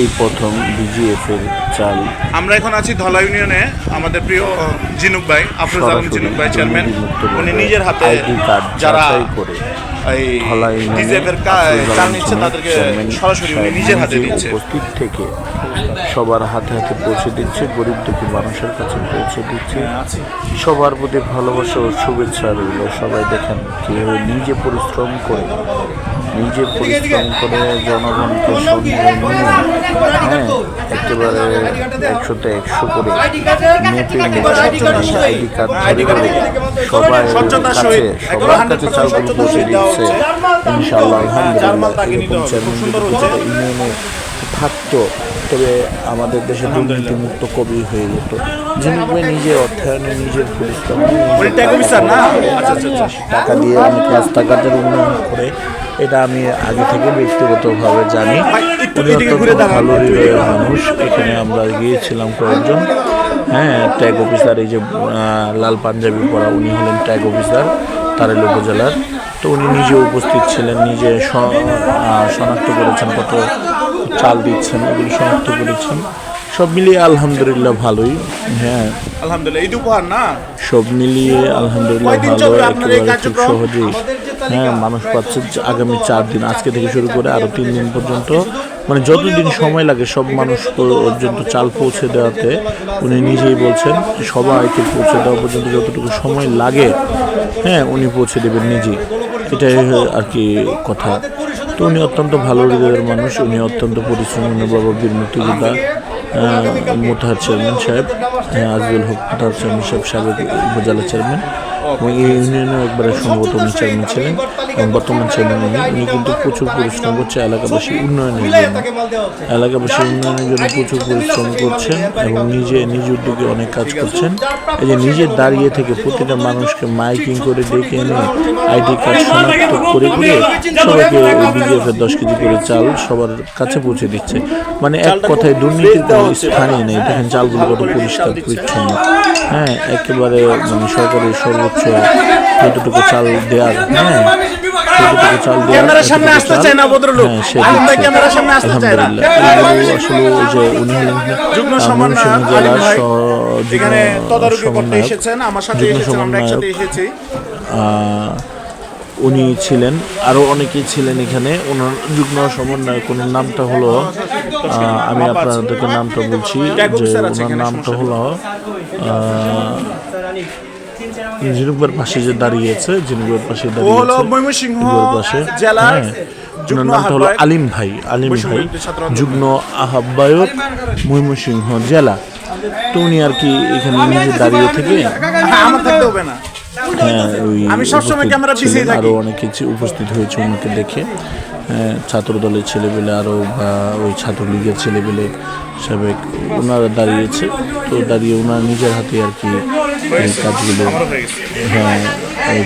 এই প্রথম বিজিএফ এর চাল। আমরা এখন আছি ধলা ইউনিয়নে আমাদের প্রিয় জিনুক ভাই আফরোজ আলম জিনুক ভাই চেয়ারম্যান উনি নিজের হাতে যারা করে এই ডিজেফের চাল নিচ্ছে তাদেরকে সরাসরি উনি নিজের হাতে দিচ্ছে। উপস্থিত থেকে সবার হাতে হাতে পৌঁছে দিচ্ছে গরিব দুঃখী মানুষের কাছে পৌঁছে দিচ্ছে। সবার প্রতি ভালোবাসা ও শুভেচ্ছা রইল। সবাই দেখেন কীভাবে নিজে পরিশ্রম করে নিজে পরিশ্রম করে জনগণকে সঙ্গে নিয়ে হ্যাঁ একেবারে একশোতে একশো করে মেপে মেপে আইডি কার্ড জারি করে সবাই কাছে সবার কাছে 100% চালগুলো পৌঁছে দিচ্ছে। ইনশাআল্লাহ আলহামদুলিল্লাহ এরকম চেয়ারম্যান ইউনিয়নে থাকতো তবে আমাদের দেশে দুর্নীতিমুক্ত কবি হয়ে যেত। যিনি নিজে অর্থায়নে নিজের পরিশ্রম আচ্ছা আচ্ছা আচ্ছা। টাকা দিয়ে অনেক রাস্তাঘাটের উন্নয়ন করে এটা আমি আগে থেকে ব্যক্তিগতভাবে জানি। উনি অত্যন্ত ভালো হৃদয়ের মানুষ। এখানে আমরা গিয়েছিলাম কয়েকজন। হ্যাঁ ট্যাগ অফিসার এই যে লাল পাঞ্জাবি পরা উনি হলেন ট্যাগ অফিসার তারেল উপজেলার। তো উনি নিজে উপস্থিত ছিলেন নিজে শনাক্ত করেছেন কত চাল দিচ্ছেন এগুলি শনাক্ত করেছেন। সব মিলিয়ে আলহামদুলিল্লাহ ভালোই। হ্যাঁ। আলহামদুলিল্লাহ ঈদ উপহার না? সব মিলিয়ে আলহামদুলিল্লাহ ভালো একেবারে খুব সহজেই। হ্যাঁ মানুষ পাচ্ছে আগামী চার দিন আজকে থেকে শুরু করে আরও তিন দিন পর্যন্ত। মানে যতদিন সময় লাগে সব মানুষ পর্যন্ত চাল পৌঁছে দেওয়াতে উনি নিজেই বলছেন সবাইকে পৌঁছে দেওয়া পর্যন্ত যতটুকু সময় লাগে হ্যাঁ উনি পৌঁছে দেবেন নিজেই। এটাই আর কি কথা। তো উনি অত্যন্ত ভালো হৃদয়ের মানুষ উনি অত্যন্ত পরিশ্রমী বাবা বীর মুক্তিযোদ্ধা মোতাহার চেয়ারম্যান সাহেব হ্যাঁ, আজদুল হক মোতাহার চেয়ারম্যান সাহেব সাবেক উপজেলা চেয়ারম্যান এবং এই ইউনিয়নেও একবারে সম্ভবত উনি চেয়ারম্যান ছিলেন। এবং বর্তমান চেয়ারম্যান উনি উনি কিন্তু প্রচুর পরিশ্রম করছে এলাকাবাসী উন্নয়নের জন্য। এলাকাবাসী উন্নয়নের জন্য প্রচুর পরিশ্রম করছেন এবং নিজে নিজ উদ্যোগে অনেক কাজ করছেন। এই যে নিজে দাঁড়িয়ে থেকে প্রতিটা মানুষকে মাইকিং করে ডেকে এনে আইডি কার্ড শনাক্ত করে করে সবাইকে বিজিএফ এর দশ কেজি করে চাল সবার কাছে পৌঁছে দিচ্ছে। মানে এক কথায় দুর্নীতির কোনো স্থানই নেই। দেখেন চালগুলো কত পরিষ্কার পরিচ্ছন্ন হ্যাঁ একেবারে মানে সরকারের সর্বোচ্চ যতটুকু চাল দেওয়ার হ্যাঁ যতটুকু চাল দেওয়ার ক্যামেরার সামনে আসতে চায় না ভদ্রলোক। হ্যাঁ, সে আলম ভাই দিচ্ছে। ক্যামেরার সামনে আসতে চায় না। আসলে যে উনি হলেন যুগ্ম আহ, সমন্বয়ক আলিম ভাই স- তদারকি করতে এসেছেন আমার সাথে এসেছেন আমরা একসাথে এসেছি। উনি ছিলেন আরও অনেকেই ছিলেন এখানে। ওনার যুগ্ম সমন্বয়ক ওনার নামটা হলো আমি আপনাদেরকে নামটা বলছি যে ওনার নামটা হলো জিনুকবার পাশে যে দাঁড়িয়েছে জিনুকবার পাশে দাঁড়িয়েছে পাশে। জেলার হ্যাঁ ওনার নামটা হলো আলিম ভাই আলিম ভাই। যুগ্ম আহ্বায়ক ময়মনসিংহ জেলা। তো উনি আর কি এখানে নিজে দাঁড়িয়ে থেকে হ্যাঁ, আমার থাকতে হবে না। আমি সবসময় ক্যামেরা পিছিয়ে থাকি। আরও অনেক কিছু উপস্থিত হয়েছে ওনাকে দেখে ছাত্র দলের ছেলেপেলে আরও বা ওই ছাত্রলীগের ছেলেপেলে সাবেক ওনারা দাঁড়িয়েছে তো দাঁড়িয়ে ওনার নিজের হাতে আর কি কাজগুলো হয়ে